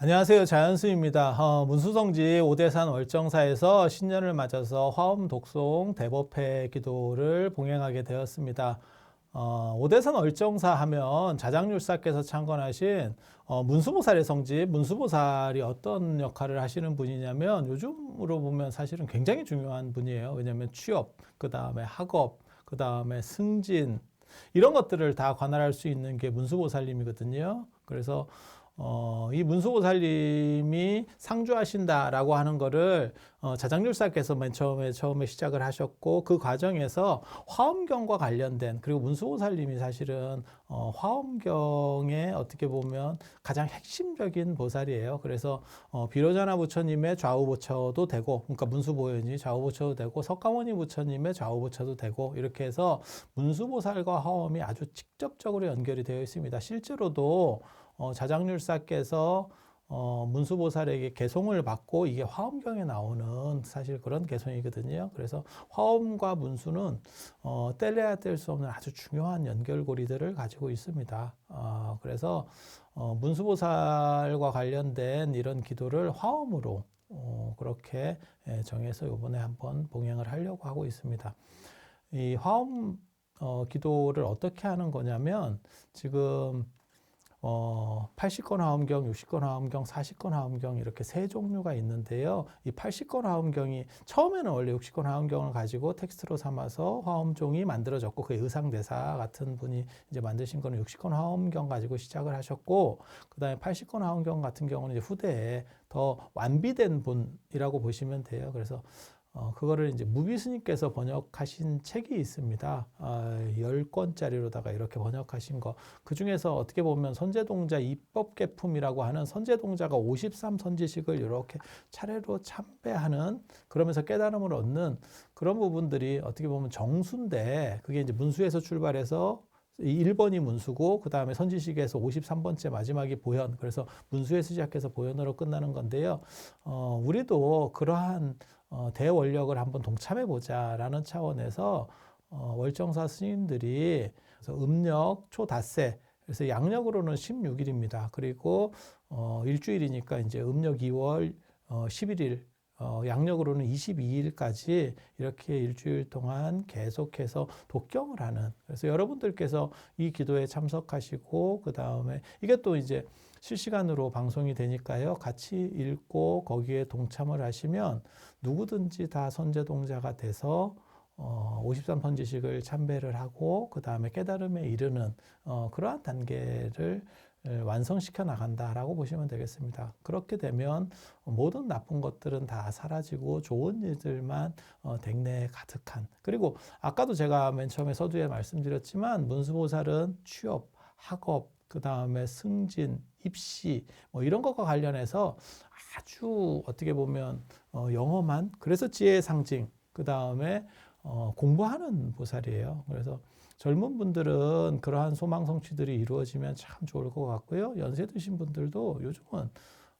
안녕하세요. 자연수입니다. 어, 문수성지 오대산 월정사에서 신년을 맞아서 화엄 독송 대법회 기도를 봉행하게 되었습니다. 어, 오대산 월정사 하면 자장률사께서 창건하신 어, 문수보살의 성지, 문수보살이 어떤 역할을 하시는 분이냐면 요즘으로 보면 사실은 굉장히 중요한 분이에요. 왜냐하면 취업, 그 다음에 학업, 그 다음에 승진, 이런 것들을 다 관할할 수 있는 게 문수보살님이거든요. 그래서 어, 이 문수보살님이 상주하신다라고 하는 거를 어, 자장률사께서 맨 처음에 처음에 시작을 하셨고 그 과정에서 화엄경과 관련된 그리고 문수보살님이 사실은 어, 화엄경의 어떻게 보면 가장 핵심적인 보살이에요. 그래서 어, 비로자나 부처님의 좌우보처도 되고, 그러니까 문수보현이 좌우보처도 되고, 석가모니 부처님의 좌우보처도 되고 이렇게 해서 문수보살과 화엄이 아주 직접적으로 연결이 되어 있습니다. 실제로도 어, 자장률사께서 어, 문수보살에게 개송을 받고 이게 화엄경에 나오는 사실 그런 개송이거든요. 그래서 화엄과 문수는 어, 뗄래야 뗄 수 없는 아주 중요한 연결고리들을 가지고 있습니다. 어, 그래서 어, 문수보살과 관련된 이런 기도를 화엄으로 어, 그렇게 예, 정해서 이번에 한번 봉행을 하려고 하고 있습니다. 이 화엄 어, 기도를 어떻게 하는 거냐면 지금 어, 80건 화엄경, 60건 화엄경, 40건 화엄경 이렇게 세 종류가 있는데요. 이 80건 화엄경이 처음에는 원래 60건 화엄경을 가지고 텍스트로 삼아서 화엄종이 만들어졌고 그 의상대사 같은 분이 이제 만드신 거는 60건 화엄경 가지고 시작을 하셨고 그다음에 80건 화엄경 같은 경우는 이제 후대에 더 완비된 분이라고 보시면 돼요. 그래서 어, 그거를 이제 무비스님께서 번역하신 책이 있습니다. 아, 10권짜리로다가 이렇게 번역하신 거. 그 중에서 어떻게 보면 선제동자 입법계품이라고 하는 선제동자가 53선지식을 이렇게 차례로 참배하는 그러면서 깨달음을 얻는 그런 부분들이 어떻게 보면 정수인데 그게 이제 문수에서 출발해서 1번이 문수고 그 다음에 선지식에서 53번째 마지막이 보현 그래서 문수에서 시작해서 보현으로 끝나는 건데요. 어, 우리도 그러한 어, 대원력을 한번 동참해 보자라는 차원에서 어, 월정사 스님들이 그래서 음력 초닷새 그래서 양력으로는 16일입니다. 그리고 어, 일주일이니까 이제 음력 2월 어, 11일 어, 양력으로는 22일까지 이렇게 일주일 동안 계속해서 독경을 하는. 그래서 여러분들께서 이 기도에 참석하시고, 그 다음에 이게 또 이제 실시간으로 방송이 되니까요. 같이 읽고 거기에 동참을 하시면 누구든지 다 선제동자가 돼서 어, 53번지식을 참배를 하고 그 다음에 깨달음에 이르는 어, 그러한 단계를 완성시켜 나간다라고 보시면 되겠습니다. 그렇게 되면 모든 나쁜 것들은 다 사라지고 좋은 일들만 어, 댕내에 가득한 그리고 아까도 제가 맨 처음에 서두에 말씀드렸지만 문수보살은 취업, 학업, 그 다음에 승진, 입시 뭐 이런 것과 관련해서 아주 어떻게 보면 어, 영험한 그래서 지혜의 상징 그 다음에 어, 공부하는 보살이에요. 그래서 젊은 분들은 그러한 소망 성취들이 이루어지면 참 좋을 것 같고요. 연세 드신 분들도 요즘은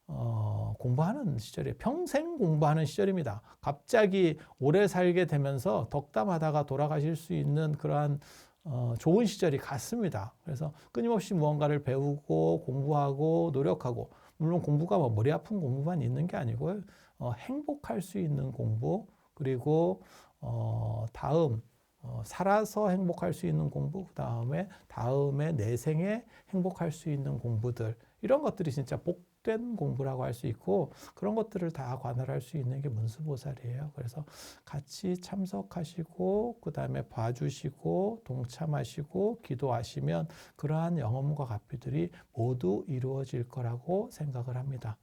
어, 공부하는 시절이에요. 평생 공부하는 시절입니다. 갑자기 오래 살게 되면서 덕담하다가 돌아가실 수 있는 그러한 어, 좋은 시절이 같습니다. 그래서 끊임없이 무언가를 배우고 공부하고 노력하고 물론 공부가 뭐 머리 아픈 공부만 있는 게 아니고요. 어, 행복할 수 있는 공부 그리고 어, 다음 어, 살아서 행복할 수 있는 공부, 그 다음에 다음에 내 생에 행복할 수 있는 공부들, 이런 것들이 진짜 복된 공부라고 할 수 있고, 그런 것들을 다 관할할 수 있는 게 문수보살이에요. 그래서 같이 참석하시고, 그 다음에 봐주시고, 동참하시고, 기도하시면 그러한 영험과 가피들이 모두 이루어질 거라고 생각을 합니다.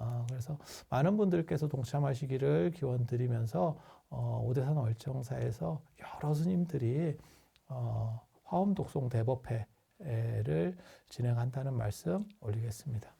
어, 그래서 많은 분들께서 동참하시기를 기원 드리면서 어, 오대산 월정사에서 여러 스님들이 어, 화엄독송 대법회를 진행한다는 말씀 올리겠습니다.